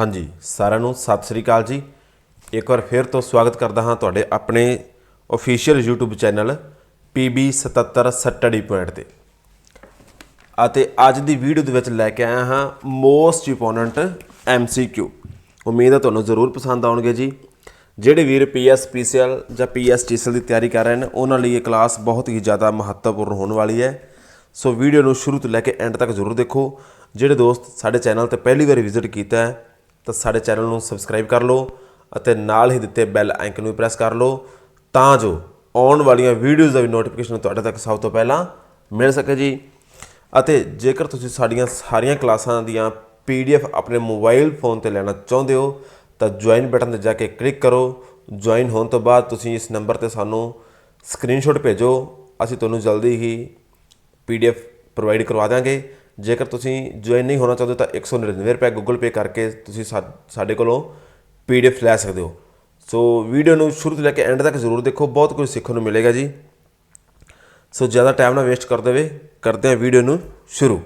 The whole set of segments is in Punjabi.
ਹਾਂਜੀ, ਸਾਰਿਆਂ ਨੂੰ ਸਤਿ ਸ੍ਰੀ ਅਕਾਲ ਜੀ। ਇੱਕ ਵਾਰ ਫਿਰ ਤੋਂ ਸਵਾਗਤ ਕਰਦਾ ਹਾਂ ਤੁਹਾਡੇ ਆਪਣੇ official YouTube channel PB77 study point ਤੇ। ਅਤੇ ਅੱਜ ਦੀ ਵੀਡੀਓ ਦੇ ਵਿੱਚ ਲੈ ਕੇ ਆਇਆ ਹਾਂ ਮੋਸਟ ਇੰਪੋਰਟੈਂਟ MCQ ਉਮੀਦ ਹੈ ਤੁਹਾਨੂੰ ਜ਼ਰੂਰ ਪਸੰਦ ਆਉਣਗੇ ਜੀ। ਜਿਹੜੇ ਵੀਰ PSPCL ਜਾਂ PSTCL ਦੀ ਤਿਆਰੀ ਕਰ ਰਹੇ ਨੇ, ਉਹਨਾਂ ਲਈ ਇਹ ਕਲਾਸ ਬਹੁਤ ਹੀ ਜ਼ਿਆਦਾ ਮਹੱਤਵਪੂਰਨ ਹੋਣ ਵਾਲੀ ਹੈ। ਸੋ ਵੀਡੀਓ ਨੂੰ ਸ਼ੁਰੂ ਤੋਂ ਲੈ ਕੇ ਐਂਡ ਤੱਕ ਜ਼ਰੂਰ ਦੇਖੋ। ਜਿਹੜੇ ਦੋਸਤ ਸਾਡੇ ਚੈਨਲ ਤੇ ਪਹਿਲੀ ਵਾਰ ਵਿਜ਼ਿਟ ਕੀਤਾ ਹੈ ਤਾਂ ਸਾਡੇ ਚੈਨਲ ਨੂੰ ਸਬਸਕ੍ਰਾਈਬ ਕਰ ਲਓ ਅਤੇ ਨਾਲ ਹੀ ਦਿੱਤੇ ਬੈਲ ਆਈਕਨ ਨੂੰ ਪ੍ਰੈਸ ਕਰ ਲਓ ਤਾਂ ਜੋ ਆਉਣ ਵਾਲੀਆਂ ਵੀਡੀਓਜ਼ ਦਾ ਵੀ ਨੋਟੀਫਿਕੇਸ਼ਨ ਤੁਹਾਡੇ ਤੱਕ ਸਭ ਤੋਂ ਪਹਿਲਾਂ ਮਿਲ ਸਕੇ ਜੀ। ਅਤੇ ਜੇਕਰ ਤੁਸੀਂ ਸਾਡੀਆਂ ਸਾਰੀਆਂ ਕਲਾਸਾਂ ਦੀਆਂ ਪੀਡੀਐਫ ਆਪਣੇ ਮੋਬਾਈਲ ਫੋਨ ਤੇ ਲੈਣਾ ਚਾਹੁੰਦੇ ਹੋ, ਤਾਂ ਜੁਆਇਨ ਬਟਨ ਤੇ ਜਾ ਕੇ ਕਲਿੱਕ ਕਰੋ। ਜੁਆਇਨ ਹੋਣ ਤੋਂ ਬਾਅਦ ਤੁਸੀਂ ਇਸ ਨੰਬਰ ਤੇ ਸਾਨੂੰ ਸਕਰੀਨਸ਼ਾਟ ਭੇਜੋ। ਅਸੀਂ ਤੁਹਾਨੂੰ ਜਲਦੀ ਹੀ ਪੀਡੀਐਫ ਪ੍ਰੋਵਾਈਡ ਕਰਵਾ ਦਾਂਗੇ ਜੇਕਰ ਤੁਸੀਂ ਜੁਆਇਨ ਨਹੀਂ ਹੋਣਾ ਚਾਹੁੰਦੇ ਤਾਂ 199 ਰੁਪਏ ਗੂਗਲ ਪੇ ਕਰਕੇ ਤੁਸੀਂ ਸਾ- ਸਾਡੇ ਕੋਲੋਂ ਪੀਡੀਐਫ ਲੈ ਸਕਦੇ ਹੋ। ਸੋ ਵੀਡੀਓ ਨੂੰ ਸ਼ੁਰੂ ਤੋਂ ਲੈ ਕੇ ਐਂਡ ਤੱਕ ਜ਼ਰੂਰ ਦੇਖੋ, ਬਹੁਤ ਕੁਝ ਸਿੱਖਣ ਨੂੰ ਮਿਲੇਗਾ ਜੀ। ਸੋ ਜ਼ਿਆਦਾ ਟਾਈਮ ਨਾ ਵੇਸਟ ਕਰਦੇ ਹੋਏ ਕਰਦੇ ਹਾਂ ਵੀਡੀਓ ਨੂੰ ਸ਼ੁਰੂ।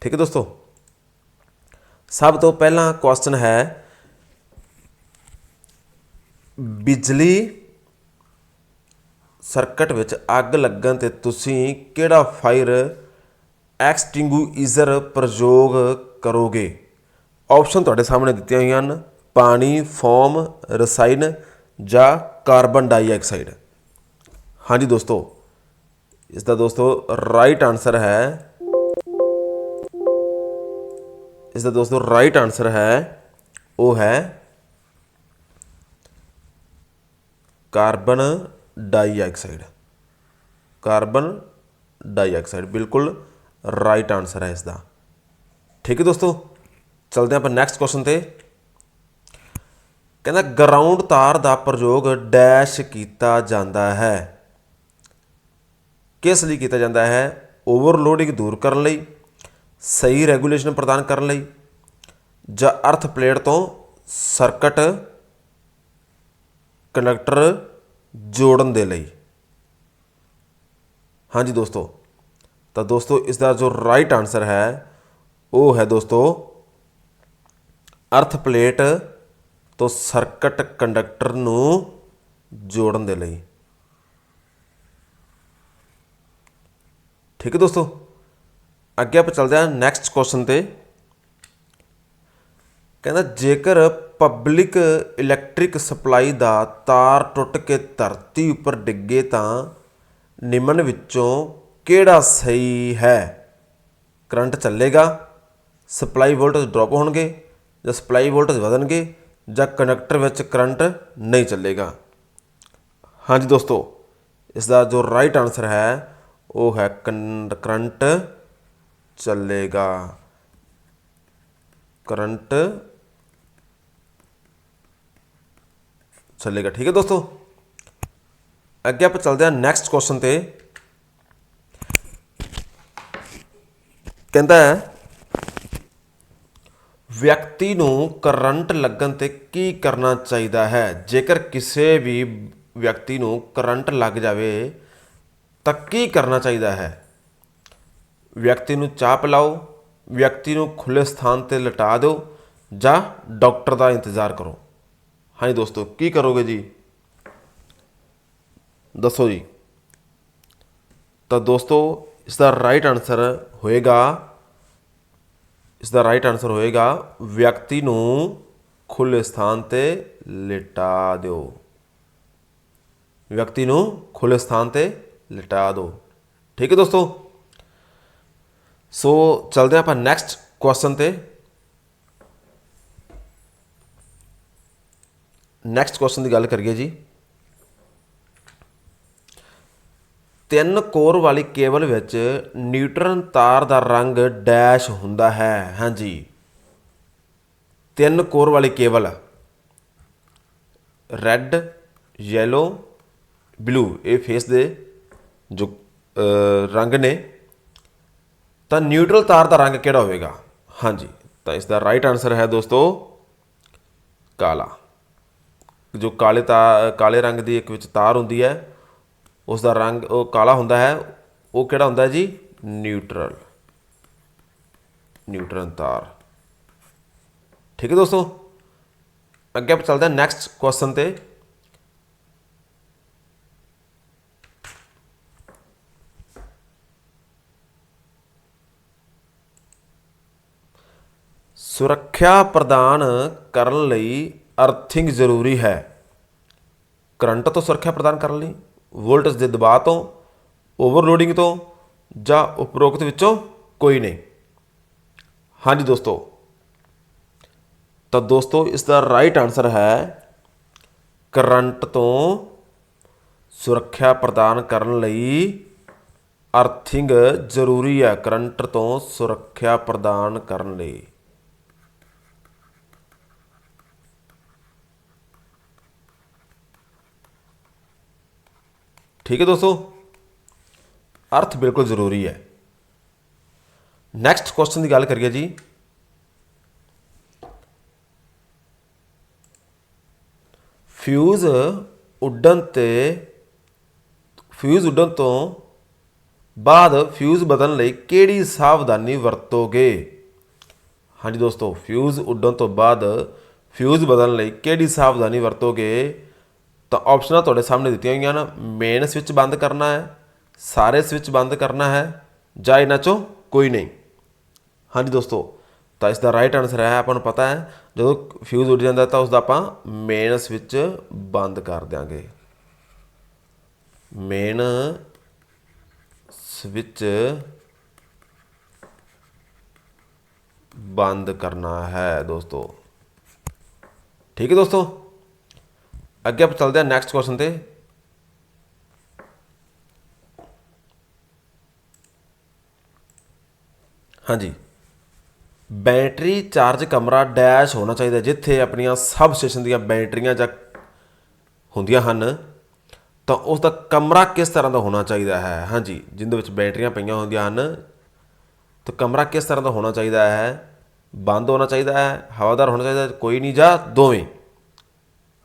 ਠੀਕ ਹੈ ਦੋਸਤੋ? ਸਭ ਤੋਂ ਪਹਿਲਾ ਕੁਐਸਚਨ ਹੈ, ਬਿਜਲੀ ਸਰਕਟ ਵਿੱਚ ਅੱਗ ਲੱਗਣ ਤੇ ਤੁਸੀਂ ਕਿਹੜਾ ਫਾਇਰ ਐਕਸਟਿੰਗੁਇਜ਼ਰ ਪ੍ਰਯੋਗ ਕਰੋਗੇ। ਆਪਸ਼ਨ ਤੁਹਾਡੇ ਸਾਹਮਣੇ ਦਿੱਤੀਆਂ ਹੋਈਆਂ ਹਨ। ਪਾਣੀ ਫੋਮ ਰਸਾਇਣ ਜਾਂ ਕਾਰਬਨ ਡਾਈਆਕਸਾਈਡ ਹਾਂਜੀ ਦੋਸਤੋ, ਇਸ ਦਾ ਦੋਸਤੋ ਰਾਈਟ ਆਨਸਰ ਹੈ। ਇਸ ਦਾ ਦੋਸਤੋ ਰਾਈਟ ਆਨਸਰ ਹੈ, ਉਹ ਹੈ ਕਾਰਬਨ ਡਾਈਆਕਸਾਈਡ ਕਾਰਬਨ ਡਾਈਆਕਸਾਈਡ ਬਿਲਕੁਲ। ਰਾਈਟ ਆਨਸਰ ਹੈ ਇਸ ਦਾ ਠੀਕ ਹੈ ਦੋਸਤੋ? ਚਲਦੇ ਹਾਂ ਆਪਾਂ ਨੈਕਸਟ ਕੁਐਸਚਨ ਤੇ। ਕਹਿੰਦਾ ਗਰਾਊਂਡ ਤਾਰ ਦਾ ਪ੍ਰਯੋਗ ਡੈਸ਼ ਕੀਤਾ ਜਾਂਦਾ ਹੈ। ਕਿਸ ਲਈ ਕੀਤਾ ਜਾਂਦਾ ਹੈ? ਓਵਰਲੋਡਿੰਗ ਦੂਰ ਕਰਨ ਲਈ, ਸਹੀ ਰੈਗੂਲੇਸ਼ਨ ਪ੍ਰਦਾਨ ਕਰਨ ਲਈ, ਜਾਂ ਅਰਥ ਪਲੇਟ ਤੋਂ ਸਰਕਟ ਕੰਡਕਟਰ ਜੋੜਨ ਦੇ ਲਈ। ਹਾਂਜੀ ਦੋਸਤੋ। ਤਾਂ ਦੋਸਤੋ ਇਸ ਦਾ ਜੋ ਰਾਈਟ ਆਨਸਰ ਹੈ, ਉਹ ਹੈ ਦੋਸਤੋ ਅਰਥ ਪਲੇਟ ਤੋਂ ਸਰਕਟ ਕੰਡਕਟਰ ਨੂੰ ਜੋੜਨ ਦੇ ਲਈ। ਠੀਕ ਹੈ ਦੋਸਤੋ? ਅੱਗੇ ਆਪਾਂ ਚੱਲਦੇ ਹਾਂ ਨੈਕਸਟ ਕੁਐਸਚਨ ਤੇ। ਕਹਿੰਦਾ, ਜੇਕਰ ਪਬਲਿਕ ਇਲੈਕਟ੍ਰਿਕ ਸਪਲਾਈ ਦਾ ਤਾਰ ਟੁੱਟ ਕੇ ਧਰਤੀ ਉੱਪਰ ਡਿੱਗੇ ਤਾਂ ਨਿਮਨ ਵਿੱਚੋਂ ਕਿਹੜਾ ਸਹੀ ਹੈ? ਕਰੰਟ ਚੱਲੇਗਾ, ਸਪਲਾਈ ਵੋਲਟੇਜ ਡ੍ਰੌਪ ਹੋਣਗੇ, ਜਾਂ ਸਪਲਾਈ ਵੋਲਟੇਜ ਵਧਣਗੇ, ਜਾਂ ਕਨੈਕਟਰ ਵਿੱਚ ਕਰੰਟ ਨਹੀਂ ਚੱਲੇਗਾ। ਹਾਂਜੀ ਦੋਸਤੋ ਇਸ ਦਾ ਜੋ ਰਾਈਟ ਆਨਸਰ ਹੈ, ਉਹ ਹੈ ਕਨ- ਕਰੰਟ ਚੱਲੇਗਾ। ਕਰੰਟ ਚੱਲੇਗਾ। ਠੀਕ ਹੈ ਦੋਸਤੋ? ਅੱਗੇ ਆਪਾਂ ਚੱਲਦੇ ਹਾਂ ਨੈਕਸਟ ਕੁਐਸਚਨ ਤੇ। ਕਹਿੰਦਾ ਵਿਅਕਤੀ ਨੂੰ ਕਰੰਟ ਲੱਗਣ ਤੇ ਕੀ ਕਰਨਾ ਚਾਹੀਦਾ ਹੈ? ਜੇਕਰ ਕਿਸੇ ਵੀ ਵਿਅਕਤੀ ਨੂੰ ਕਰੰਟ ਲੱਗ ਜਾਵੇ, ਤਾਂ ਕੀ ਕਰਨਾ ਚਾਹੀਦਾ ਹੈ? ਵਿਅਕਤੀ ਨੂੰ ਚਾਹ ਪਿਲਾਓ, ਵਿਅਕਤੀ ਨੂੰ ਖੁੱਲੇ ਸਥਾਨ ਤੇ ਲਟਾ ਦਿਓ, ਜਾਂ ਡਾਕਟਰ ਦਾ ਇੰਤਜ਼ਾਰ ਕਰੋ। ਹਾਂਜੀ ਦੋਸਤੋ, ਕੀ ਕਰੋਗੇ ਜੀ? ਦੱਸੋ ਜੀ। ਤਾਂ ਦੋਸਤੋ ਇਸ ਦਾ ਰਾਈਟ ਆਨਸਰ ਹੋਏਗਾ, ਇਸ ਦਾ ਰਾਈਟ ਆਨਸਰ ਹੋਏਗਾ, ਵਿਅਕਤੀ ਨੂੰ ਖੁੱਲੇ ਸਥਾਨ ਤੇ ਲਿਟਾ ਦਿਓ। ਵਿਅਕਤੀ ਨੂੰ ਖੁੱਲੇ ਸਥਾਨ ਤੇ ਲਿਟਾ ਦਿਓ। ਠੀਕ ਹੈ ਦੋਸਤੋ? ਸੋ ਚਲਦੇ ਹਾਂ ਆਪਾਂ ਨੈਕਸਟ ਕੁਐਸਚਨ ਤੇ। ਨੈਕਸਟ ਕੁਐਸਚਨ ਦੀ ਗੱਲ ਕਰੀਏ ਜੀ। ਤਿੰਨ ਕੋਰ ਵਾਲੀ ਕੇਬਲ ਵਿੱਚ ਨਿਊਟਰਨ ਤਾਰ ਦਾ ਰੰਗ ਡੈਸ਼ ਹੁੰਦਾ ਹੈ। ਹਾਂਜੀ। ਤਿੰਨ ਕੋਰ ਵਾਲੀ ਕੇਬਲ। Red, yellow, blue. ਇਹ ਫੇਸ ਦੇ ਜੋ ਰੰਗ ਨੇ। ਤਾਂ ਨਿਊਟਰਲ ਤਾਰ ਦਾ ਰੰਗ ਕਿਹੜਾ ਹੋਵੇਗਾ? ਹਾਂਜੀ। ਤਾਂ ਇਸ ਦਾ ਰਾਈਟ ਆਨਸਰ ਹੈ ਦੋਸਤੋ, ਕਾਲਾ। ਜੋ ਕਾਲੇ ਤਾ, ਕਾਲੇ ਰੰਗ ਦੀ ਇੱਕ ਵਿੱਚ ਤਾਰ ਹੁੰਦੀ ਹੈ ਉਸ ਦਾ ਰੰਗ ਉਹ ਕਾਲਾ ਹੁੰਦਾ ਹੈ। ਉਹ ਕਿਹੜਾ ਹੁੰਦਾ ਜੀ? ਨਿਊਟਰਲ ਨਿਊਟਰਨ ਤਾਰ। ਠੀਕ ਹੈ ਦੋਸਤੋ? ਅੱਗੇ ਆਪਾਂ ਚੱਲਦੇ ਹਾਂ ਨੈਕਸਟ ਕੁਐਸਚਨ ਤੇ। ਸੁਰੱਖਿਆ ਪ੍ਰਦਾਨ ਕਰਨ ਲਈ ਅਰਥਿੰਗ ਜ਼ਰੂਰੀ ਹੈ। ਕਰੰਟ ਤੋਂ ਸੁਰੱਖਿਆ ਪ੍ਰਦਾਨ ਕਰਨ ਲਈ। ਵੋਲਟੇਜ ਦੇ ਦਬਾਅ ਤੋਂ, ਓਵਰਲੋਡਿੰਗ ਤੋਂ ਜਾਂ ਉਪਰੋਕਤ ਵਿੱਚੋਂ ਕੋਈ ਨਹੀਂ। ਹਾਂਜੀ ਦੋਸਤੋ। ਤਾਂ ਦੋਸਤੋ, ਇਸ ਦਾ ਰਾਈਟ ਆਨਸਰ ਹੈ ਕਰੰਟ ਤੋਂ ਸੁਰੱਖਿਆ ਪ੍ਰਦਾਨ ਕਰਨ ਲਈ ਅਰਥਿੰਗ ਜ਼ਰੂਰੀ ਹੈ। ਕਰੰਟ ਤੋਂ ਸੁਰੱਖਿਆ ਪ੍ਰਦਾਨ ਕਰਨ ਲਈ। ਠੀਕ ਹੈ ਦੋਸਤੋ? ਅਰਥ ਬਿਲਕੁਲ ਜ਼ਰੂਰੀ ਹੈ। ਨੈਕਸਟ ਕੁਐਸਚਨ ਦੀ ਗੱਲ ਕਰੀਏ ਜੀ। ਫਿਊਜ਼ ਉੱਡਣ ਤੇ ਫਿਊਜ਼ ਉੱਡਣ ਤੋਂ ਬਾਅਦ ਫਿਊਜ਼ ਬਦਲਣ ਲਈ ਕਿਹੜੀ ਸਾਵਧਾਨੀ ਵਰਤੋਗੇ? ਹਾਂਜੀ ਦੋਸਤੋ ਫਿਊਜ਼ ਉੱਡਣ ਤੋਂ ਬਾਅਦ ਫਿਊਜ਼ ਬਦਲਣ ਲਈ ਕਿਹੜੀ ਸਾਵਧਾਨੀ ਵਰਤੋਗੇ? ਤਾਂ ਆਪਸ਼ਨਾਂ ਤੁਹਾਡੇ ਸਾਹਮਣੇ ਦਿੱਤੀਆਂ ਹੋਈਆਂ ਹਨ। ਮੇਨ ਸਵਿਚ ਬੰਦ ਕਰਨਾ ਹੈ, ਸਾਰੇ ਸਵਿਚ ਬੰਦ ਕਰਨਾ ਹੈ, ਜਾਂ ਇਹਨਾਂ ਚੋਂ ਕੋਈ ਨਹੀਂ। ਹਾਂਜੀ ਦੋਸਤੋ, ਤਾਂ ਇਸ ਦਾ ਰਾਈਟ ਆਨਸਰ ਹੈ, ਆਪਾਂ ਨੂੰ ਪਤਾ ਹੈ, ਜਦੋਂ ਫਿਊਜ਼ ਉੱਡ ਜਾਂਦਾ ਤਾਂ ਉਸ ਦਾ ਆਪਾਂ ਮੇਨ ਸਵਿਚ ਬੰਦ ਕਰ ਦਿਆਂਗੇ। ਮੇਨ ਸਵਿਚ ਬੰਦ ਕਰਨਾ ਹੈ ਦੋਸਤੋ। ਠੀਕ ਹੈ ਦੋਸਤੋ? ਅੱਗੇ ਆਪਾਂ ਚੱਲਦੇ ਹਾਂ ਨੈਕਸਟ ਕੁਐਸਚਨ ਤੇ। ਹਾਂਜੀ। ਬੈਟਰੀ ਚਾਰਜ ਕਮਰਾ ਡੈਸ਼ ਹੋਣਾ ਚਾਹੀਦਾ ਜਿੱਥੇ ਆਪਣੀਆਂ ਸਬ ਸਟੇਸ਼ਨ ਦੀਆਂ ਬੈਟਰੀਆਂ ਜਾਂ ਹੁੰਦੀਆਂ ਹਨ, ਤਾਂ ਉਸ ਦਾ ਕਮਰਾ ਕਿਸ ਤਰ੍ਹਾਂ ਦਾ ਹੋਣਾ ਚਾਹੀਦਾ ਹੈ? ਹਾਂਜੀ, ਜਿੰਦੇ ਵਿੱਚ ਬੈਟਰੀਆਂ ਪਈਆਂ ਹੁੰਦੀਆਂ ਹਨ, ਤਾਂ ਕਮਰਾ ਕਿਸ ਤਰ੍ਹਾਂ ਦਾ ਹੋਣਾ ਚਾਹੀਦਾ ਹੈ? ਬੰਦ ਹੋਣਾ ਚਾਹੀਦਾ ਹੈ, ਹਵਾਦਾਰ ਹੋਣਾ ਚਾਹੀਦਾ ਕੋਈ ਨਹੀਂ ਜਾਂ ਦੋਵੇਂ?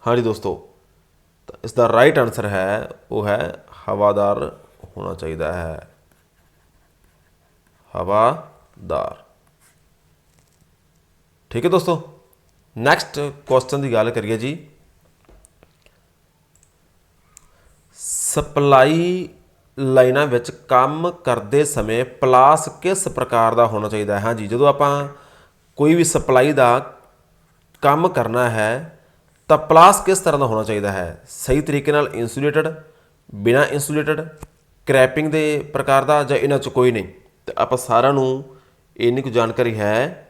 ਹਾਂਜੀ ਦੋਸਤੋ। ਇਸ ਦਾ ਰਾਈਟ ਆਨਸਰ ਹੈ, ਉਹ ਹੈ ਹਵਾਦਾਰ ਹੋਣਾ ਚਾਹੀਦਾ ਹੈ। ਹਵਾਦਾਰ। ਠੀਕ ਹੈ ਦੋਸਤੋ? ਨੈਕਸਟ ਕੁਐਸਚਨ ਦੀ ਗੱਲ ਕਰੀਏ ਜੀ। ਸਪਲਾਈ ਲਾਈਨਾਂ ਵਿੱਚ ਕੰਮ ਕਰਦੇ ਸਮੇਂ ਪਲਾਸ ਕਿਸ ਪ੍ਰਕਾਰ ਦਾ ਹੋਣਾ ਚਾਹੀਦਾ ਹੈ? ਹਾਂਜੀ ਜਦੋਂ ਆਪਾਂ ਕੋਈ ਵੀ ਸਪਲਾਈ ਦਾ ਕੰਮ ਕਰਨਾ ਹੈ ਤਾਂ ਪਲਾਸ ਕਿਸ ਤਰ੍ਹਾਂ ਦਾ ਹੋਣਾ ਚਾਹੀਦਾ ਹੈ? ਸਹੀ ਤਰੀਕੇ ਨਾਲ ਇਨਸੂਲੇਟਡ ਬਿਨਾ ਇਨਸੂਲੇਟਡ ਕ੍ਰੈਪਿੰਗ ਦੇ ਪ੍ਰਕਾਰ ਦਾ ਜਾਂ ਇਹਨਾਂ ਚ ਕੋਈ ਨਹੀਂ? ਤੇ ਆਪਾਂ ਸਾਰਿਆਂ ਨੂੰ ਇੰਨੀ ਕੁ ਜਾਣਕਾਰੀ ਹੈ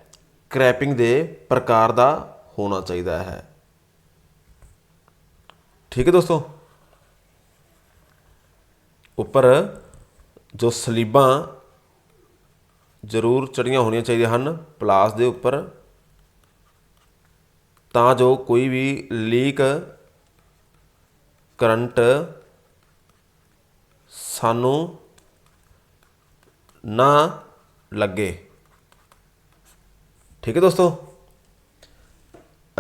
ਕ੍ਰੈਪਿੰਗ ਦੇ ਪ੍ਰਕਾਰ ਦਾ ਹੋਣਾ ਚਾਹੀਦਾ ਹੈ। ਠੀਕ ਹੈ ਦੋਸਤੋ? ਉੱਪਰ ਜੋ ਸਲੀਬਾਂ ਜ਼ਰੂਰ ਚੜੀਆਂ ਹੋਣੀਆਂ ਚਾਹੀਦੀਆਂ ਹਨ, ਪਲਾਸ ਦੇ ਉੱਪਰ ਤਾਂ ਜੋ ਕੋਈ ਵੀ ਲੀਕ, ਕਰੰਟ ਸਾਨੂੰ ਨਾ ਲੱਗੇ। ਠੀਕ ਹੈ ਦੋਸਤੋ?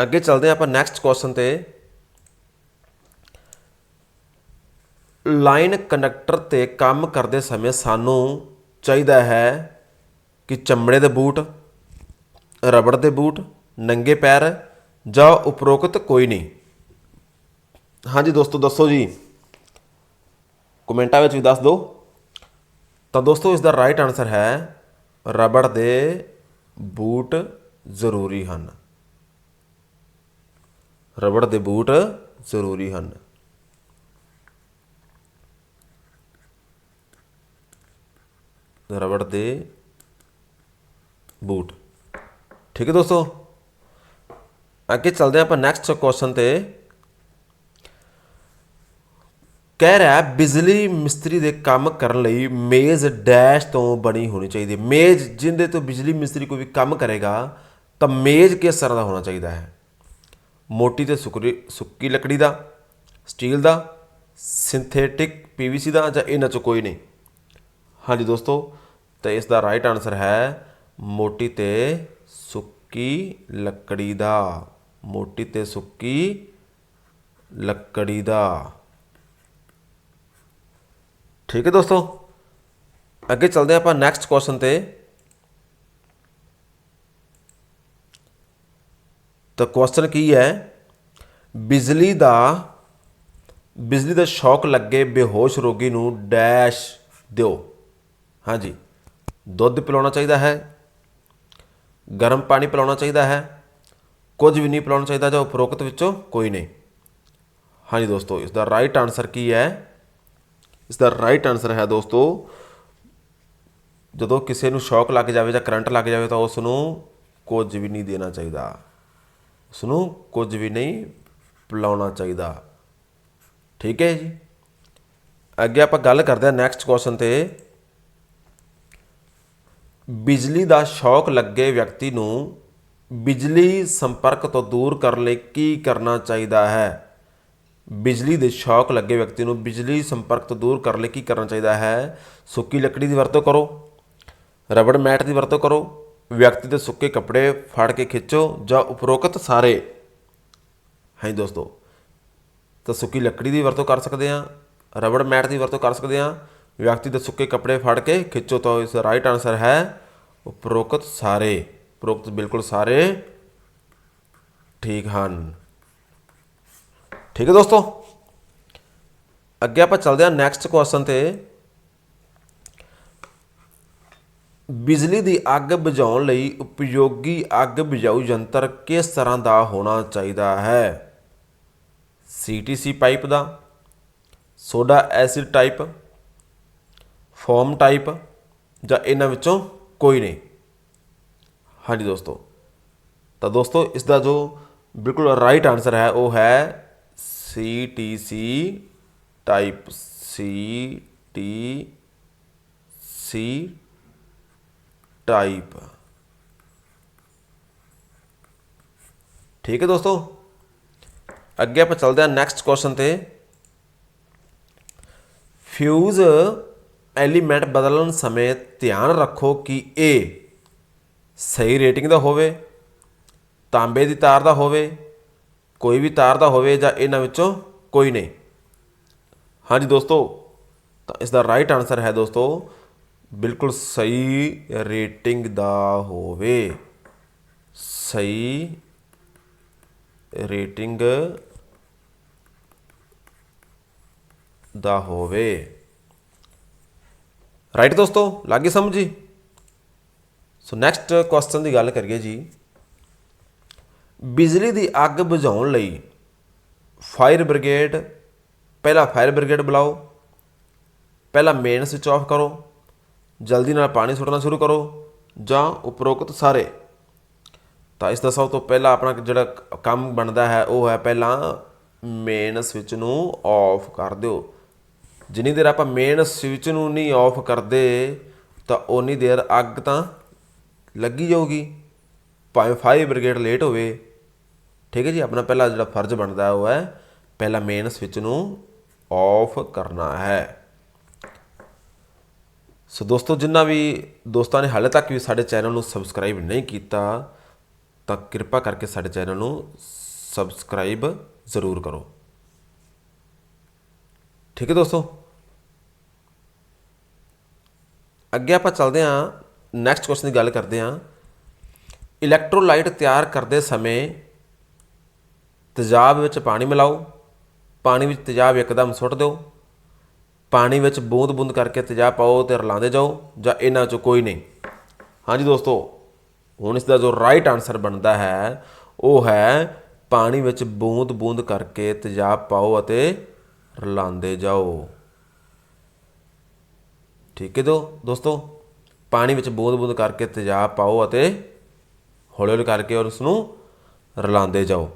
ਅੱਗੇ ਚੱਲਦੇ ਹਾਂ ਆਪਾਂ ਨੈਕਸਟ ਕੁਐਸਚਨ ਤੇ। ਲਾਈਨ ਕੰਡਕਟਰ ਤੇ ਕੰਮ ਕਰਦੇ ਸਮੇਂ ਸਾਨੂੰ ਚਾਹੀਦਾ ਹੈ ਕਿ ਚਮੜੇ ਦੇ ਬੂਟ, ਰਬੜ ਦੇ ਬੂਟ, ਨੰਗੇ ਪੈਰ ਜਾਂ ਉਪਰੋਕਤ ਕੋਈ ਨਹੀਂ। ਹਾਂਜੀ ਦੋਸਤੋ, ਦੱਸੋ ਜੀ। ਕਮੈਂਟਾਂ ਵਿੱਚ ਵੀ ਦੱਸ ਦਿਓ। ਤਾਂ ਦੋਸਤੋ ਇਸ ਦਾ ਰਾਈਟ ਆਨਸਰ ਹੈ, ਰਬੜ ਦੇ ਬੂਟ ਜ਼ਰੂਰੀ ਹਨ। ਰਬੜ ਦੇ ਬੂਟ ਜ਼ਰੂਰੀ ਹਨ। ਰਬੜ ਦੇ ਬੂਟ। ਠੀਕ ਹੈ ਦੋਸਤੋ? ਅੱਗੇ ਚੱਲਦੇ ਹਾਂ ਆਪਾਂ ਨੈਕਸਟ ਕੁਐਸਚਨ ਤੇ। ਕਹਿ ਰਿਹਾ ਬਿਜਲੀ ਮਿਸਤਰੀ ਦੇ ਕੰਮ ਕਰਨ ਲਈ ਮੇਜ਼ ਡੈਸ਼ ਤੋਂ ਬਣੀ ਹੋਣੀ ਚਾਹੀਦੀ ਹੈ। ਮੇਜ਼ ਜਿੰਦੇ ਤੋਂ ਬਿਜਲੀ ਮਿਸਤਰੀ ਕੋਈ ਵੀ ਕੰਮ ਕਰੇਗਾ, ਤਾਂ ਮੇਜ਼ ਕਿਸ ਤਰ੍ਹਾਂ ਦਾ ਹੋਣਾ ਚਾਹੀਦਾ ਹੈ? ਮੋਟੀ ਤੇ ਸੁਕਰੀ, ਸੁੱਕੀ ਲੱਕੜੀ ਦਾ, ਸਟੀਲ ਦਾ, ਸਿੰਥੈਟਿਕ ਪੀਵੀਸੀ ਦਾ, ਜਾਂ ਇਹਨਾਂ ਚੋਂ ਕੋਈ ਨਹੀਂ? ਹਾਂਜੀ ਦੋਸਤੋ, ਤਾਂ ਇਸ ਦਾ ਰਾਈਟ ਆਨਸਰ ਹੈ ਮੋਟੀ ਤੇ ਸੁੱਕੀ ਲੱਕੜੀ ਦਾ। ਮੋਟੀ ਤੇ ਸੁੱਕੀ ਲੱਕੜੀ ਦਾ। ਠੀਕ ਹੈ ਦੋਸਤੋ? ਅੱਗੇ ਚੱਲਦੇ ਹਾਂ ਆਪਾਂ ਨੈਕਸਟ ਕੁਐਸਚਨ ਤੇ। ਤਾਂ ਕੁਐਸਚਨ ਕੀ ਹੈ? ਬਿਜਲੀ ਦਾ ਬਿਜਲੀ ਦਾ ਸ਼ੌਕ ਲੱਗੇ ਬੇਹੋਸ਼ ਰੋਗੀ ਨੂੰ ਡੈਸ਼ ਦਿਓ। ਹਾਂਜੀ। ਦੁੱਧ ਪਿਲਾਉਣਾ ਚਾਹੀਦਾ ਹੈ। ਗਰਮ ਪਾਣੀ ਪਿਲਾਉਣਾ ਚਾਹੀਦਾ ਹੈ। ਕੁਝ ਵੀ ਨਹੀਂ ਪਿਲਾਉਣਾ ਚਾਹੀਦਾ ਜਾਂ ਉਪਰੋਕਤ ਵਿੱਚੋਂ ਕੋਈ ਨਹੀਂ। ਹਾਂਜੀ ਦੋਸਤੋ ਇਸ ਦਾ ਰਾਈਟ ਆਨਸਰ ਕੀ ਹੈ? ਇਸ ਦਾ ਰਾਈਟ ਆਨਸਰ ਹੈ ਦੋਸਤੋ, ਜਦੋਂ ਕਿਸੇ ਨੂੰ ਸ਼ੌਕ ਲੱਗ ਜਾਵੇ ਜਾਂ ਕਰੰਟ ਲੱਗ ਜਾਵੇ ਤਾਂ ਉਸ ਨੂੰ ਕੁਝ ਵੀ ਨਹੀਂ ਦੇਣਾ ਚਾਹੀਦਾ। ਉਸ ਨੂੰ ਕੁਝ ਵੀ ਨਹੀਂ ਪਿਲਾਉਣਾ ਚਾਹੀਦਾ। ਠੀਕ ਹੈ ਜੀ? ਅੱਗੇ ਆਪਾਂ ਗੱਲ ਕਰਦੇ ਹਾਂ ਨੈਕਸਟ ਕੁਐਸਚਨ ਤੇ। ਬਿਜਲੀ ਦਾ ਸ਼ੌਕ ਲੱਗੇ ਵਿਅਕਤੀ ਨੂੰ ਬਿਜਲੀ ਸੰਪਰਕ ਤੋਂ ਦੂਰ ਕਰਨ ਲਈ ਕੀ ਕਰਨਾ ਚਾਹੀਦਾ ਹੈ? ਬਿਜਲੀ ਦੇ ਸ਼ੌਕ ਲੱਗੇ ਵਿਅਕਤੀ ਨੂੰ ਬਿਜਲੀ ਸੰਪਰਕ ਤੋਂ ਦੂਰ ਕਰਨ ਲਈ ਕੀ ਕਰਨਾ ਚਾਹੀਦਾ ਹੈ? ਸੁੱਕੀ ਲੱਕੜੀ ਦੀ ਵਰਤੋਂ ਕਰੋ। ਰਬੜ ਮੈਟ ਦੀ ਵਰਤੋਂ ਕਰੋ। ਵਿਅਕਤੀ ਦੇ ਸੁੱਕੇ ਕੱਪੜੇ ਫੜ ਕੇ ਖਿੱਚੋ ਜਾਂ ਉਪਰੋਕਤ ਸਾਰੇ। ਹਾਂਜੀ ਦੋਸਤੋ, ਤਾਂ ਸੁੱਕੀ ਲੱਕੜੀ ਦੀ ਵਰਤੋਂ ਕਰ ਸਕਦੇ ਆ ਰਬੜ ਮੈਟ ਦੀ ਵਰਤੋਂ ਕਰ ਸਕਦੇ ਆ ਵਿਅਕਤੀ ਦੇ ਸੁੱਕੇ ਕੱਪੜੇ ਫੜ ਕੇ ਖਿੱਚੋ ਤਾਂ ਇਸ ਰਾਈਟ ਆਨਸਰ ਹੈ ਉਪਰੋਕਤ ਸਾਰੇ। ਪ੍ਰੋਕਤ ਬਿਲਕੁਲ ਸਾਰੇ ਠੀਕ ਹਨ। ਠੀਕ ਹੈ ਦੋਸਤੋ? ਅੱਗੇ ਆਪਾਂ ਚੱਲਦੇ ਹਾਂ ਨੈਕਸਟ ਕੁਐਸਚਨ ਤੇ। ਬਿਜਲੀ ਦੀ ਅੱਗ ਬੁਝਾਉਣ ਲਈ ਉਪਯੋਗੀ ਅੱਗ ਬੁਝਾਊ ਯੰਤਰ ਕਿਸ ਤਰ੍ਹਾਂ ਦਾ ਹੋਣਾ ਚਾਹੀਦਾ ਹੈ? ਸੀਟੀਸੀ ਪਾਈਪ ਦਾ, soda acid type, foam type ਜਾਂ ਇਹਨਾਂ ਵਿੱਚੋਂ ਕੋਈ ਨਹੀਂ। ਹਾਂਜੀ ਦੋਸਤੋ। ਤਾਂ ਦੋਸਤੋ ਇਸ ਦਾ ਜੋ ਬਿਲਕੁਲ ਰਾਈਟ ਆਨਸਰ ਹੈ, ਉਹ ਹੈ C T C type C T C type ਠੀਕ ਹੈ ਦੋਸਤੋ? ਅੱਗੇ ਆਪਾਂ ਚੱਲਦੇ ਹਾਂ ਨੈਕਸਟ ਕੁਐਸਚਨ ਤੇ। ਫਿਊਜ਼ ਐਲੀਮੈਂਟ ਬਦਲਣ ਸਮੇਂ ਧਿਆਨ ਰੱਖੋ ਕਿ ਇਹ ਸਹੀ ਰੇਟਿੰਗ ਦਾ ਹੋਵੇ, ਤਾਂਬੇ ਦੀ ਤਾਰ ਦਾ ਹੋਵੇ, ਕੋਈ ਵੀ ਤਾਰ ਦਾ ਹੋਵੇ ਜਾਂ ਇਹਨਾਂ ਵਿੱਚੋਂ ਕੋਈ ਨਹੀਂ। ਹਾਂਜੀ ਦੋਸਤੋ, ਤਾਂ ਇਸ ਦਾ ਰਾਈਟ ਆਨਸਰ ਹੈ ਦੋਸਤੋ, ਬਿਲਕੁਲ ਸਹੀ ਰੇਟਿੰਗ ਦਾ ਹੋਵੇ। ਸਹੀ ਰੇਟਿੰਗ ਦਾ ਹੋਵੇ। ਰਾਈਟ ਦੋਸਤੋ, ਲੱਗੀ ਸਮਝ ਜੀ? ਸੋ ਨੈਕਸਟ ਕੁਐਸਚਨ ਦੀ ਗੱਲ ਕਰੀਏ ਜੀ। ਬਿਜਲੀ ਦੀ ਅੱਗ ਬੁਝਾਉਣ ਲਈ ਫਾਇਰ ਬ੍ਰਿਗੇਡ ਪਹਿਲਾਂ ਫਾਇਰ ਬ੍ਰਿਗੇਡ ਬੁਲਾਓ, ਪਹਿਲਾਂ ਮੇਨ ਸਵਿਚ ਆਫ ਕਰੋ, ਜਲਦੀ ਨਾਲ ਪਾਣੀ ਸੁੱਟਣਾ ਸ਼ੁਰੂ ਕਰੋ, ਜਾਂ ਉਪਰੋਕਤ ਸਾਰੇ। ਤਾਂ ਇਸ ਦਾ ਸਭ ਤੋਂ ਪਹਿਲਾਂ ਆਪਣਾ ਜਿਹੜਾ ਕੰਮ ਬਣਦਾ ਹੈ, ਉਹ ਹੈ ਪਹਿਲਾਂ ਮੇਨ ਸਵਿਚ ਨੂੰ ਆਫ ਕਰ ਦਿਓ। ਜਿੰਨੀ ਦੇਰ ਆਪਾਂ ਮੇਨ ਸਵਿਚ ਨੂੰ ਨਹੀਂ ਆਫ ਕਰਦੇ, ਤਾਂ ਉਨੀ ਦੇਰ ਅੱਗ ਤਾਂ ਲੱਗੀ ਜਾਊਗੀ। ਭਾਵੇਂ ਫਾਇਰ ਬ੍ਰਿਗੇਡ ਲੇਟ ਹੋਵੇ। ਠੀਕ ਹੈ ਜੀ, ਆਪਣਾ ਪਹਿਲਾ ਜਿਹੜਾ ਫਰਜ਼ ਬਣਦਾ ਉਹ ਹੈ, ਪਹਿਲਾ ਮੇਨ ਸਵਿਚ ਨੂੰ ਆਫ ਕਰਨਾ ਹੈ। ਸੋ ਦੋਸਤੋ, ਜਿੰਨਾ ਵੀ ਦੋਸਤਾਂ ਨੇ ਹਾਲੇ ਤੱਕ ਵੀ ਸਾਡੇ ਚੈਨਲ ਨੂੰ ਸਬਸਕ੍ਰਾਈਬ ਨਹੀਂ ਕੀਤਾ, ਤਾਂ ਕਿਰਪਾ ਕਰਕੇ ਸਾਡੇ ਚੈਨਲ ਨੂੰ ਸਬਸਕ੍ਰਾਈਬ ਜ਼ਰੂਰ ਕਰੋ। ਠੀਕ ਹੈ ਦੋਸਤੋ? ਅੱਗੇ ਆਪਾਂ ਚੱਲਦੇ ਹਾਂ ਨੈਕਸਟ ਕੁਐਸਚਨ ਦੀ ਗੱਲ ਕਰਦੇ ਹਾਂ। ਇਲੈਕਟ੍ਰੋਲਾਈਟ ਤਿਆਰ ਕਰਦੇ ਸਮੇਂ ਤੇਜ਼ਾਬ ਵਿੱਚ ਪਾਣੀ ਮਿਲਾਓ। ਪਾਣੀ ਵਿੱਚ ਤੇਜ਼ਾਬ ਇੱਕਦਮ ਸੁੱਟ ਦਿਓ। ਪਾਣੀ ਵਿੱਚ ਬੂੰਦ-ਬੂੰਦ ਕਰਕੇ ਤੇਜ਼ਾਬ ਪਾਓ ਤੇ ਰਲਾਉਂਦੇ ਜਾਓ ਜਾਂ ਇਹਨਾਂ ਚੋਂ ਕੋਈ ਨਹੀਂ। ਹਾਂਜੀ ਦੋਸਤੋ, ਹੁਣ ਇਸ ਦਾ ਜੋ ਰਾਈਟ ਆਨਸਰ ਬਣਦਾ ਹੈ, ਉਹ ਹੈ ਪਾਣੀ ਵਿੱਚ ਬੂੰਦ-ਬੂੰਦ ਕਰਕੇ ਤੇਜ਼ਾਬ ਪਾਓ ਅਤੇ ਰਲਾਉਂਦੇ ਜਾਓ। ਠੀਕ ਹੈ ਦੋ, ਦੋਸਤੋ? ਪਾਣੀ ਵਿੱਚ ਬੂੰਦ-ਬੂੰਦ ਕਰਕੇ ਤੇਜ਼ਾਬ ਪਾਓ ਅਤੇ ਹੌਲੀ-ਹੌਲੀ ਕਰਕੇ ਔਰ ਉਸ ਨੂੰ ਰਲਾਉਂਦੇ ਜਾਓ।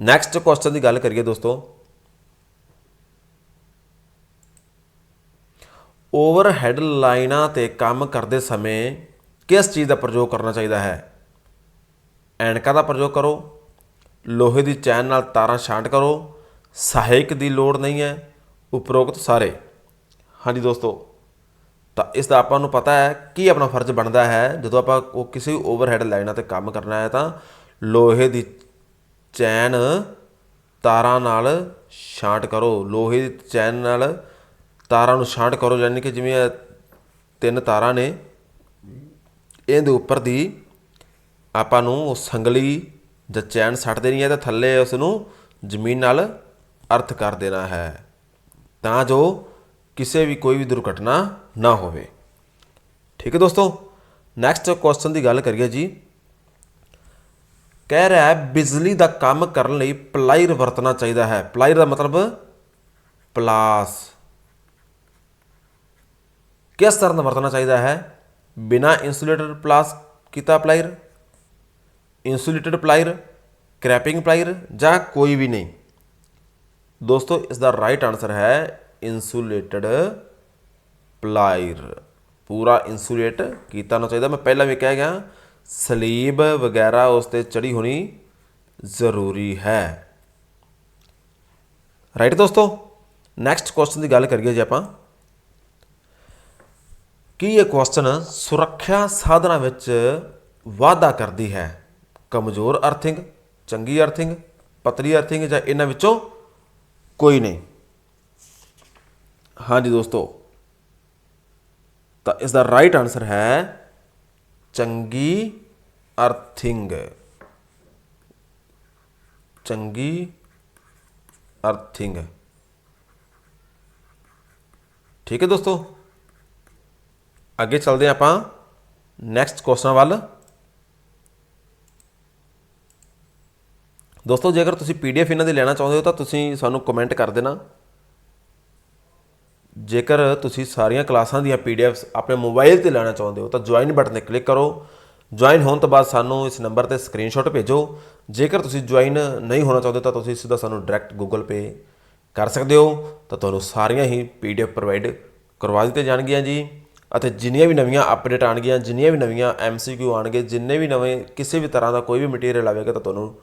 ਨੈਕਸਟ ਕੁਐਸਚਨ ਦੀ ਗੱਲ ਕਰੀਏ ਦੋਸਤੋ। ਓਵਰਹੈਡ ਲਾਈਨਾਂ ਤੇ ਕੰਮ ਕਰਦੇ ਸਮੇਂ ਕਿਸ ਚੀਜ਼ ਦਾ ਪ੍ਰਯੋਗ ਕਰਨਾ ਚਾਹੀਦਾ ਹੈ? ਐਨਕਾਂ ਦਾ ਪ੍ਰਯੋਗ ਕਰੋ, ਲੋਹੇ ਦੀ ਚੈਨ ਨਾਲ ਤਾਰਾਂ ਛਾਂਟ ਕਰੋ, ਸਹਾਇਕ ਦੀ ਲੋੜ ਨਹੀਂ ਹੈ, ਉਪਰੋਕਤ ਸਾਰੇ। ਹਾਂਜੀ ਦੋਸਤੋ। ਤਾਂ ਇਸ ਦਾ ਆਪਾਂ ਨੂੰ ਪਤਾ ਹੈ ਕੀ ਆਪਣਾ ਫਰਜ਼ ਬਣਦਾ ਹੈ। ਜਦੋਂ ਆਪਾਂ ਉਹ ਕਿਸੇ ਵੀ ਓਵਰਹੈਡ ਲਾਈਨਾਂ ਤੇ ਕੰਮ ਕਰਨਾ ਹੈ ਤਾਂ ਲੋਹੇ ਦੀ ਚੈਨ ਤਾਰਾਂ ਨਾਲ ਛਾਂਟ ਕਰੋ। ਲੋਹੇ ਦੀ ਚੈਨ ਨਾਲ ਤਾਰਾਂ ਨੂੰ ਛਾਂਟ ਕਰੋ, ਯਾਨੀ ਕਿ ਜਿਵੇਂ ਤਿੰਨ ਤਾਰਾਂ ਨੇ, ਇਹਦੇ ਉੱਪਰ ਦੀ ਆਪਾਂ ਨੂੰ ਉਹ ਸੰਗਲੀ ਜਾਂ ਚੈਨ ਸੱਟ ਦੇਣੀ ਹੈ ਤਾਂ ਥੱਲੇ ਉਸ ਨੂੰ ਜ਼ਮੀਨ ਨਾਲ ਅਰਥ ਕਰ ਦੇਣਾ ਹੈ। ਤਾਂ ਜੋ ਕਿਸੇ ਵੀ ਕੋਈ ਵੀ ਦੁਰਘਟਨਾ ਨਾ ਹੋਵੇ। ਠੀਕ ਹੈ ਦੋਸਤੋ ਨੈਕਸਟ ਕੁਐਸਚਨ ਦੀ ਗੱਲ ਕਰੀਏ ਜੀ। ਕਹਿ ਰਿਹਾ ਹੈ, ਬਿਜਲੀ ਦਾ ਕੰਮ ਕਰਨ ਲਈ ਪਲਾਇਰ ਵਰਤਣਾ ਚਾਹੀਦਾ ਹੈ। ਪਲਾਇਰ ਦਾ ਮਤਲਬ ਪਲਾਸ। ਕਿਸ ਤਰ੍ਹਾਂ ਦਾ ਵਰਤਣਾ ਚਾਹੀਦਾ ਹੈ? ਬਿਨਾ ਇਨਸੂਲੇਟਡ ਪਲਾਸ ਕੀਤਾ plier insulated plier crimping plier ਜਾਂ ਕੋਈ ਵੀ ਨਹੀਂ? ਦੋਸਤੋ ਇਸ ਦਾ ਰਾਈਟ ਆਨਸਰ ਹੈ ਇਨਸੂਲੇਟਡ ਪਲਾਇਰ ਪੂਰਾ ਇਨਸੂਲੇਟ ਕੀਤਾ ਨਾ ਚਾਹੀਦਾ। ਮੈਂ ਪਹਿਲਾਂ ਵੀ ਕਹਿ ਗਿਆ, ਸਲੀਬ ਵਗੈਰਾ ਉਸ ਤੇ ਚੜੀ ਹੋਣੀ ਜ਼ਰੂਰੀ ਹੈ। ਰਾਈਟ ਦੋਸਤੋ? ਨੈਕਸਟ ਕੁਐਸਚਨ ਦੀ ਗੱਲ ਕਰੀਏ ਜੇ ਆਪਾਂ। ਕੀ ਇਹ ਕੁਐਸਚਨ ਸੁਰੱਖਿਆ ਸਾਧਨਾਂ ਵਿੱਚ ਵਾਧਾ ਕਰਦੀ ਹੈ? ਕਮਜ਼ੋਰ ਅਰਥਿੰਗ ਚੰਗੀ ਅਰਥਿੰਗ ਪਤਲੀ ਅਰਥਿੰਗ ਜਾਂ ਇਹਨਾਂ ਵਿੱਚੋਂ ਕੋਈ ਨਹੀਂ? ਹਾਂਜੀ ਦੋਸਤੋ ਤਾਂ ਇਸ ਦਾ ਰਾਈਟ ਆਨਸਰ ਹੈ ਚੰਗੀ ਅਰਥਿੰਗ ਚੰਗੀ ਅਰਥਿੰਗ ਠੀਕ ਹੈ ਦੋਸਤੋ ਅੱਗੇ ਚੱਲਦੇ ਹਾਂ ਆਪਾਂ ਨੈਕਸਟ ਕੁਐਸਚਨ ਵੱਲ ਦੋਸਤੋ ਜੇਕਰ ਤੁਸੀਂ ਪੀਡੀਐਫ ਇਹਨਾਂ ਦੇ ਲੈਣਾ ਚਾਹੁੰਦੇ ਹੋ ਤਾਂ ਤੁਸੀਂ ਸਾਨੂੰ ਕਮੈਂਟ ਕਰ ਦੇਣਾ ਜੇਕਰ ਤੁਸੀਂ ਸਾਰੀਆਂ ਕਲਾਸਾਂ ਦੀਆਂ ਪੀਡੀਐਫਸ ਆਪਣੇ ਮੋਬਾਈਲ ਤੇ ਲੈਣਾ ਚਾਹੁੰਦੇ ਹੋ ਤਾਂ ਜੁਆਇਨ ਬਟਨ ਤੇ ਕਲਿੱਕ ਕਰੋ। ਜੁਆਇਨ ਹੋਣ ਤੋਂ ਬਾਅਦ ਸਾਨੂੰ ਇਸ ਨੰਬਰ ਤੇ ਸਕਰੀਨਸ਼ਾਟ ਭੇਜੋ। ਜੇਕਰ ਤੁਸੀਂ ਜੁਆਇਨ ਨਹੀਂ ਹੋਣਾ ਚਾਹੁੰਦੇ ਤਾਂ ਤੁਸੀਂ ਸਿੱਧਾ ਸਾਨੂੰ ਡਾਇਰੈਕਟ ਗੂਗਲ ਪੇ ਕਰ ਸਕਦੇ ਹੋ। ਤਾਂ ਤੁਹਾਨੂੰ ਸਾਰੀਆਂ ਹੀ ਪੀਡੀਐਫ ਪ੍ਰੋਵਾਈਡ ਕਰਵਾ ਦਿੱਤੇ ਜਾਣਗੀਆਂ ਜੀ। ਅਤੇ ਜਿੰਨੀਆਂ ਵੀ ਨਵੀਆਂ ਅਪਡੇਟ ਆਣਗੀਆਂ ਜਿੰਨੀਆਂ ਵੀ ਨਵੀਆਂ ਐਮਸੀਕਿਊ ਆਣਗੇ ਜਿੰਨੇ ਵੀ ਨਵੇਂ ਕਿਸੇ ਵੀ ਤਰ੍ਹਾਂ ਦਾ ਕੋਈ ਵੀ ਮਟੀਰੀਅਲ ਆਵੇਗਾ ਤਾਂ ਤੁਹਾਨੂੰ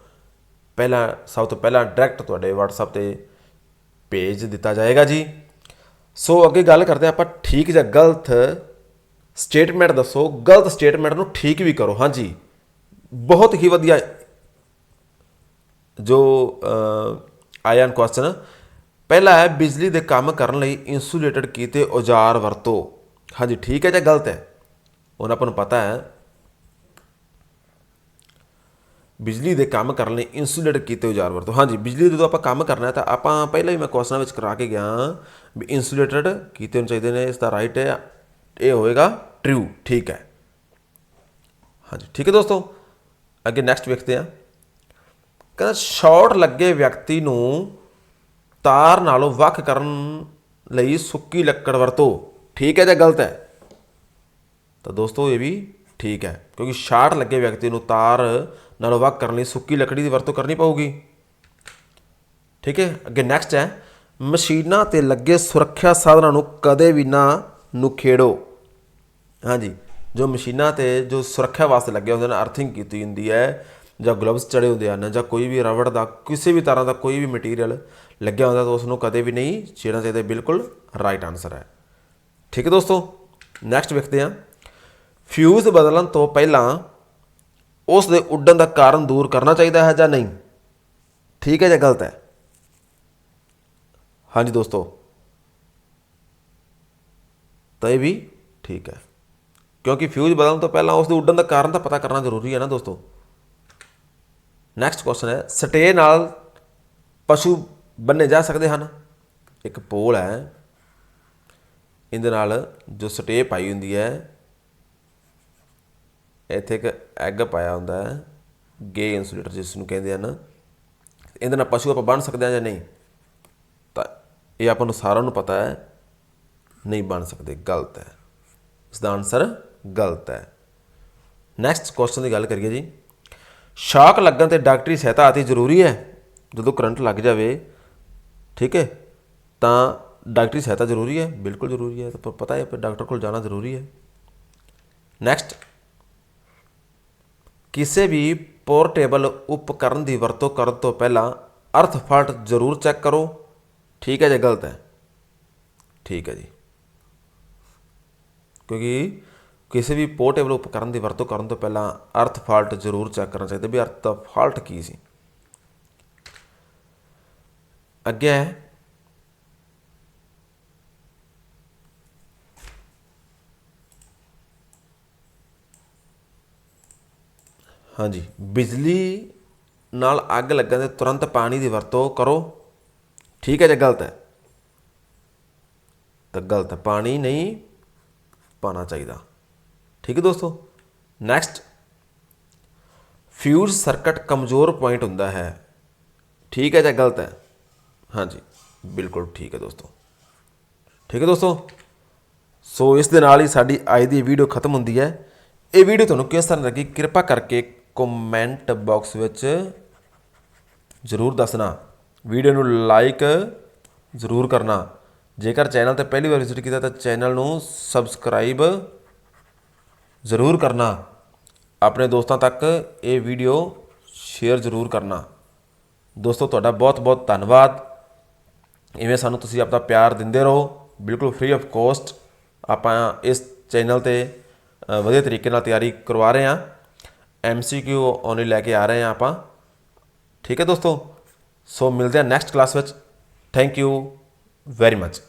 ਪਹਿਲਾਂ, ਸਭ ਤੋਂ ਪਹਿਲਾਂ ਡਾਇਰੈਕਟ ਤੁਹਾਡੇ WhatsApp ਤੇ ਭੇਜ ਦਿੱਤਾ ਜਾਏਗਾ ਜੀ। ਸੋ ਅੱਗੇ ਗੱਲ ਕਰਦੇ ਹਾਂ ਆਪਾਂ ਠੀਕ ਜਾਂ ਗਲਤ ਸਟੇਟਮੈਂਟ ਦੱਸੋ, ਗਲਤ ਸਟੇਟਮੈਂਟ ਨੂੰ ਠੀਕ ਵੀ ਕਰੋ, ਹਾਂਜੀ। ਬਹੁਤ ਹੀ ਵਧੀਆ ਜੋ ਆਇਆ ਕੁਐਸਚਨ ਪਹਿਲਾ ਹੈ, ਬਿਜਲੀ ਦੇ ਕੰਮ ਕਰਨ ਲਈ ਇਨਸੂਲੇਟਡ ਕੀਤੇ ਔਜ਼ਾਰ ਵਰਤੋ। ਹਾਂਜੀ, ਠੀਕ ਹੈ ਜਾਂ ਗਲਤ ਹੈ? ਹੁਣ ਆਪਾਂ ਨੂੰ ਪਤਾ ਹੈ ਬਿਜਲੀ ਦੇ ਕੰਮ ਕਰਨ ਲਈ ਇਨਸੂਲੇਟ ਕੀਤੇ ਔਜ਼ਾਰ ਵਰਤੋ ਹਾਂਜੀ, ਬਿਜਲੀ ਦੇ ਜਦੋਂ ਆਪਾਂ ਕੰਮ ਕਰਨਾ ਤਾਂ ਆਪਾਂ ਪਹਿਲਾਂ ਹੀ ਮੈਂ ਕੁਐਸਚਨਾਂ ਵਿੱਚ ਕਰਾ ਕੇ ਗਿਆ ਵੀ ਇਨਸੂਲੇਟਡ ਕੀਤੇ ਹੋਣੇ ਚਾਹੀਦੇ ਨੇ, ਇਸ ਦਾ ਰਾਈਟ ਹੈ ਇਹ ਹੋਏਗਾ ਟਰੂ ਠੀਕ ਹੈ। ਹਾਂਜੀ, ਠੀਕ ਹੈ ਦੋਸਤੋ? ਅੱਗੇ ਨੈਕਸਟ ਵੇਖਦੇ ਹਾਂ। ਕਹਿੰਦਾ ਸ਼ਾਰਟ ਲੱਗੇ ਵਿਅਕਤੀ ਨੂੰ ਤਾਰ ਨਾਲੋਂ ਵੱਖ ਕਰਨ ਲਈ ਸੁੱਕੀ ਲੱਕੜ ਵਰਤੋ। ਠੀਕ ਹੈ ਜਾਂ ਗਲਤ ਹੈ? ਤਾਂ ਦੋਸਤੋ ਇਹ ਵੀ ਠੀਕ ਹੈ, ਕਿਉਂਕਿ ਸ਼ਾਰਟ ਲੱਗੇ ਵਿਅਕਤੀ ਨੂੰ ਤਾਰ ਨਾਲੋਂ ਵੱਖ ਕਰਨ ਲਈ ਸੁੱਕੀ ਲੱਕੜੀ ਦੀ ਵਰਤੋਂ ਕਰਨੀ ਪਊਗੀ। ਠੀਕ ਹੈ, ਅੱਗੇ ਨੈਕਸਟ ਹੈ, ਮਸ਼ੀਨਾਂ ਤੇ ਲੱਗੇ ਸੁਰੱਖਿਆ ਸਾਧਨਾਂ ਨੂੰ ਕਦੇ ਵੀ ਨਾ ਨੁਖੇੜੋ। ਹਾਂਜੀ, ਜੋ ਮਸ਼ੀਨਾਂ ਤੇ ਜੋ ਸੁਰੱਖਿਆ ਵਾਸਤੇ ਲੱਗੇ ਹੁੰਦੇ ਨੇ ਅਰਥਿੰਗ ਕੀਤੀ ਹੁੰਦੀ ਹੈ, ਜਾਂ ਗਲਵਸ ਚੜੇ ਹੁੰਦੇ ਹਨ, ਜਾਂ ਕੋਈ ਵੀ ਰਬੜ ਦਾ, ਕਿਸੇ ਵੀ ਤਰ੍ਹਾਂ ਦਾ ਕੋਈ ਵੀ ਮਟੀਰੀਅਲ ਲੱਗਿਆ ਹੁੰਦਾ ਤਾਂ ਉਸ ਨੂੰ ਕਦੇ ਵੀ ਨਹੀਂ ਛੇੜਨਾ ਚਾਹੀਦਾ ਬਿਲਕੁਲ ਰਾਈਟ ਆਨਸਰ ਹੈ। ਠੀਕ ਹੈ ਦੋਸਤੋ ਨੈਕਸਟ ਵੇਖਦੇ ਹਾਂ। ਫਿਊਜ਼ ਬਦਲਣ ਤੋਂ ਪਹਿਲਾਂ ਉਸ ਦੇ ਉੱਡਣ ਦਾ ਕਾਰਨ ਦੂਰ ਕਰਨਾ ਚਾਹੀਦਾ ਹੈ ਜਾਂ ਨਹੀਂ? ਠੀਕ ਹੈ ਜਾਂ ਗਲਤ ਹੈ? ਹਾਂਜੀ ਦੋਸਤੋ। ਤਾਂ ਇਹ ਵੀ ਠੀਕ ਹੈ। ਕਿਉਂਕਿ ਫਿਊਜ਼ ਬਦਲਣ ਤੋਂ ਪਹਿਲਾਂ ਉਸ ਦੇ ਉੱਡਣ ਦਾ ਕਾਰਨ ਤਾਂ ਪਤਾ ਕਰਨਾ ਜ਼ਰੂਰੀ ਹੈ ਨਾ ਦੋਸਤੋ। ਨੈਕਸਟ ਕੁਐਸਚਨ ਹੈ, ਸਟੇ ਨਾਲ ਪਸ਼ੂ ਬੰਨੇ ਜਾ ਸਕਦੇ ਹਨ? ਇੱਕ ਪੋਲ ਹੈ। ਇਹਦੇ ਨਾਲ ਜੋ ਸਟੇ ਪਾਈ ਹੁੰਦੀ ਹੈ ਇੱਥੇ ਇੱਕ ਐਗ ਪਾਇਆ ਹੁੰਦਾ ਹੈ ਗੇ ਇਨਸੂਲੇਟਰ ਜਿਸ ਨੂੰ ਕਹਿੰਦੇ ਹਨ ਇਹਦੇ ਨਾਲ ਪਸ਼ੂ ਆਪਾਂ ਬਣ ਸਕਦੇ ਹਾਂ ਜਾਂ ਨਹੀਂ? ਤਾਂ ਇਹ ਆਪਾਂ ਨੂੰ ਸਾਰਿਆਂ ਨੂੰ ਪਤਾ ਹੈ, ਨਹੀਂ ਬਣ ਸਕਦੇ, ਗਲਤ ਹੈ। ਇਸ ਦਾ ਆਨਸਰ ਗਲਤ ਹੈ। ਨੈਕਸਟ ਕੁਐਸਚਨ ਦੀ ਗੱਲ ਕਰੀਏ ਜੀ। ਸ਼ਾਕ ਲੱਗਣ ਤੇ ਡਾਕਟਰੀ ਸਹਾਇਤਾ ਆਤੀ ਜ਼ਰੂਰੀ ਹੈ? ਜਦੋਂ ਕਰੰਟ ਲੱਗ ਜਾਵੇ, ਠੀਕ ਹੈ, ਤਾਂ ਡਾਕਟਰੀ ਸਹਾਇਤਾ ਜ਼ਰੂਰੀ ਹੈ? ਬਿਲਕੁਲ ਜ਼ਰੂਰੀ ਹੈ ਤਾਂ ਪਤਾ ਹੈ ਪਰ ਡਾਕਟਰ ਕੋਲ ਜਾਣਾ ਜ਼ਰੂਰੀ ਹੈ। ਨੈਕਸਟ ਕਿਸੇ ਵੀ ਪੋਰਟੇਬਲ ਉਪਕਰਨ ਦੀ ਵਰਤੋਂ ਕਰਨ ਤੋਂ ਪਹਿਲਾਂ ਅਰਥ ਫਾਲਟ ਜ਼ਰੂਰ ਚੈੱਕ ਕਰੋ। ਠੀਕ ਹੈ ਜਾਂ, ਗਲਤ ਹੈ। ਠੀਕ ਹੈ ਜੀ। ਕਿਉਂਕਿ ਕਿਸੇ ਵੀ ਪੋਰਟੇਬਲ ਉਪਕਰਨ ਦੀ ਵਰਤੋਂ ਕਰਨ ਤੋਂ ਪਹਿਲਾਂ ਅਰਥ ਫਾਲਟ ਜ਼ਰੂਰ ਚੈੱਕ ਕਰਨਾ ਚਾਹੀਦਾ ਵੀ ਅਰਥ ਦਾ ਫਾਲਟ ਕੀ ਸੀ। ਅੱਗੇ ਹੈ ਹਾਂਜੀ। ਬਿਜਲੀ ਨਾਲ ਅੱਗ ਲੱਗਣ ਦੇ ਤੁਰੰਤ ਪਾਣੀ ਦੀ ਵਰਤੋਂ ਕਰੋ। ਠੀਕ ਹੈ ਜਾਂ, ਗਲਤ ਹੈ। ਤਾਂ ਗਲਤ ਹੈ। ਪਾਣੀ ਨਹੀਂ ਪਾਣਾ ਚਾਹੀਦਾ। ਠੀਕ ਹੈ ਦੋਸਤੋ। ਨੈਕਸਟ ਫਿਊਜ਼ ਸਰਕਟ ਕਮਜ਼ੋਰ ਪੁਆਇੰਟ ਹੁੰਦਾ ਹੈ। ਠੀਕ ਹੈ ਜਾਂ ਗਲਤ ਹੈ? ਹਾਂਜੀ। ਬਿਲਕੁਲ ਠੀਕ ਹੈ ਦੋਸਤੋ। ਠੀਕ ਹੈ ਦੋਸਤੋ। ਸੋ ਇਸ ਦੇ ਨਾਲ ਹੀ ਸਾਡੀ ਅੱਜ ਦੀ ਵੀਡੀਓ ਖਤਮ ਹੁੰਦੀ ਹੈ। ਇਹ ਵੀਡੀਓ ਤੁਹਾਨੂੰ ਕਿਸ ਤਰ੍ਹਾਂ ਲੱਗੀ? ਕਿਰਪਾ ਕਰਕੇ ਕਮੈਂਟ ਬਾਕਸ ਵਿੱਚ ਜ਼ਰੂਰ ਦੱਸਣਾ। ਵੀਡੀਓ ਨੂੰ ਲਾਈਕ ਜ਼ਰੂਰ ਕਰਨਾ। ਜੇਕਰ ਚੈਨਲ ਤੇ ਪਹਿਲੀ ਵਾਰ ਵਿਜ਼ਿਟ ਕੀਤਾ ਤਾਂ ਚੈਨਲ ਨੂੰ ਸਬਸਕ੍ਰਾਈਬ ਜ਼ਰੂਰ ਕਰਨਾ। ਆਪਣੇ ਦੋਸਤਾਂ ਤੱਕ ਇਹ ਵੀਡੀਓ ਸ਼ੇਅਰ ਜ਼ਰੂਰ ਕਰਨਾ। ਦੋਸਤੋ, ਤੁਹਾਡਾ ਬਹੁਤ ਬਹੁਤ ਧੰਨਵਾਦ। ਇਵੇਂ ਸਾਨੂੰ ਤੁਸੀਂ ਆਪਣਾ ਪਿਆਰ ਦਿੰਦੇ ਰਹੋ। ਬਿਲਕੁਲ ਫ੍ਰੀ ਆਫ ਕੋਸਟ ਆਪਾਂ ਇਸ ਚੈਨਲ ਤੇ ਵਧੀਆ ਤਰੀਕੇ ਨਾਲ ਤਿਆਰੀ ਕਰਵਾ ਰਹੇ ਹਾਂ। ਐਮਸੀਕਿਊ ਓਨਲੀ ਲੈ ਕੇ ਆ ਰਹੇ ਹਾਂ ਆਪਾਂ ਠੀਕ ਹੈ ਦੋਸਤੋ ਸੋ ਮਿਲਦੇ ਹਾਂ ਨੈਕਸਟ ਕਲਾਸ ਵਿੱਚ ਥੈਂਕ ਯੂ ਵੈਰੀ ਮਚ